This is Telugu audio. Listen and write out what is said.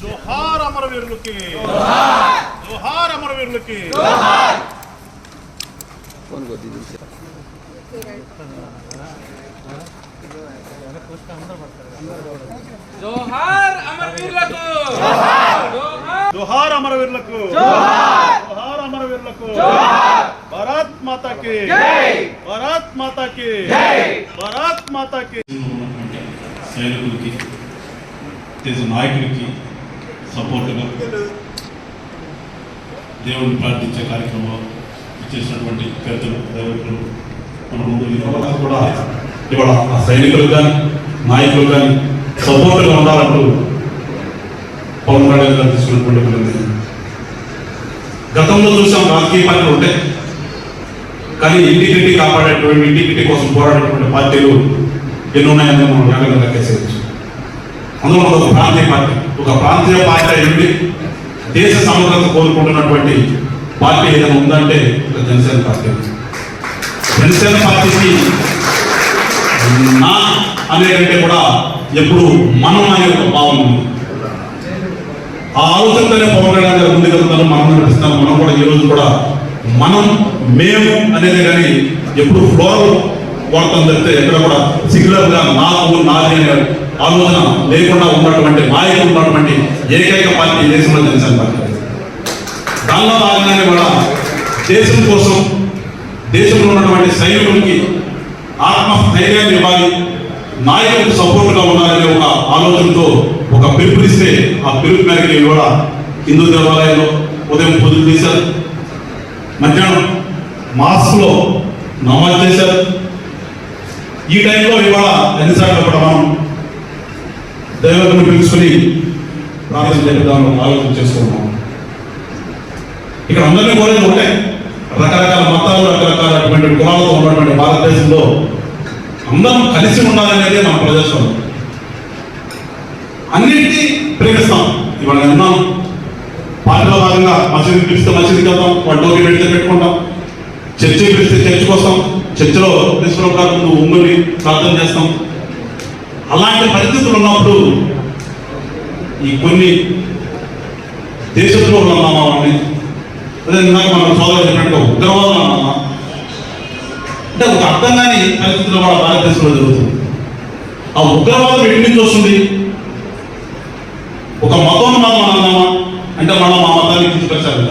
జోహార్ అమరవీరులకి. జోహార్ అమరవీరులకి. జోహార్ అమరవీరులకు. జోహార్ జోహార్. అమరవీరులకు. జోహార్. అమరవీరులకు భారత్ మాతాకి. భారత్ మాతాకి. భారత్ మాతాకి. సైనికులకి దేశ నాయకులకి సపోర్టుగా దేవుడిని ప్రార్థించే కార్యక్రమం ఇచ్చేసినటువంటి పెద్దలు దైవకులు మన ముందు కూడా ఇవాళ సైనికులు కానీ నాయకులు కానీ సపోర్టుగా ఉండాలంటూ పవన్ కళ్యాణ్ గారు తీసుకున్నటువంటి గతంలో చూసాం రాజకీయ పార్టీలు ఉంటాయి కానీ ఇంటిగ్రిటీ కాపాడేటువంటి ఇంటిగ్రిటీ కోసం పోరాడేటువంటి పార్టీలు ఎన్ని ఉన్నాయని మనం వేగంగా లెక్కేసేయచ్చు. అందులో ఒక ప్రాంతీయ పార్టీ ఒక ప్రాంతీయ పార్టీ అయ్యింది దేశ సమగ్రత కోరుకుంటున్నటువంటి పార్టీ ఏదైనా ఉందంటే జనసేన పార్టీ. జనసేన పార్టీకి నా అనేకంటే కూడా ఎప్పుడు మనం అనే ఒక భావన ఉంది. ఆ ఆలోచనతోనే పవన్ కళ్యాణ్ గారు ముందుకెళ్తారు మనం నడిపిస్తాం మనం కూడా ఈ రోజు కూడా మనం మేము అనేది కానీ ఎప్పుడు ఫ్లోర్ వాడతాం తప్పితే ఎక్కడ కూడా సిగ్నల్గా నాకు నాది అనే ఆలోచన లేకుండా ఉన్నటువంటి నాయకులు ఉన్నటువంటి ఏకైక పార్టీ దేశంలో జనసేన పార్టీ. దానిలో భాగంగానే కూడా దేశం కోసం దేశంలో ఉన్నటువంటి సైనికులకి ఆత్మస్థైర్యాన్ని ఇవ్వాలి నాయకులకు సపోర్ట్గా ఉండాలనే ఒక ఆలోచనతో ఒక పిలుపునిస్తే ఆ పిలుపు మేరకు నేను కూడా హిందూ దేవాలయంలో ఉదయం పూజలు చేశారు. మధ్యాహ్నం మాస్క్లో నమాజ్ చేశారు. ఈ టైంలో ఇవాళ ఎన్నిసార్లు కూడా మనం దైవతను పిలుచుకొని ప్రార్థన చేద్దామని ఆలోచన చేసుకున్నాం ఇక్కడ అందరినీ కోరేది ఒకటే రకరకాల మతాలు రకరకాలటువంటి కులాలతో ఉన్నటువంటి భారతదేశంలో అందరం కలిసి ఉండాలనేది మన ప్రదేశం అన్నింటినీ ప్రేమిస్తాం. ఇవాళ విన్నాం పార్టీలో భాగంగా మసీదు పిలిస్తే మసీదుకి వెళ్తాం వాళ్ళు డోకి పెడితే పెట్టుకుంటాం. చర్చి పిలిస్తే చర్చికి వస్తాం. చర్చిలో ప్రిన్సిపల్ గారు ముందు ఉమ్మని ప్రార్థన చేస్తాం. అలాంటి పరిస్థితులు ఉన్నప్పుడు ఈ కొన్ని దేశంలో ఉన్నామా వాడిని అదే ఇందాక మనం సోదరు చెప్పినట్టుగా ఉగ్రవాదం అన్నామా అంటే ఒక అర్థం కాని పరిస్థితులు మన భారతదేశంలో జరుగుతుంది. ఆ ఉగ్రవాదం ఎటు నుంచి వస్తుంది? ఒక మతం మతోన్మాదం అన్నామా అంటే మనం మా మతాన్ని తీసుకొచ్చారు.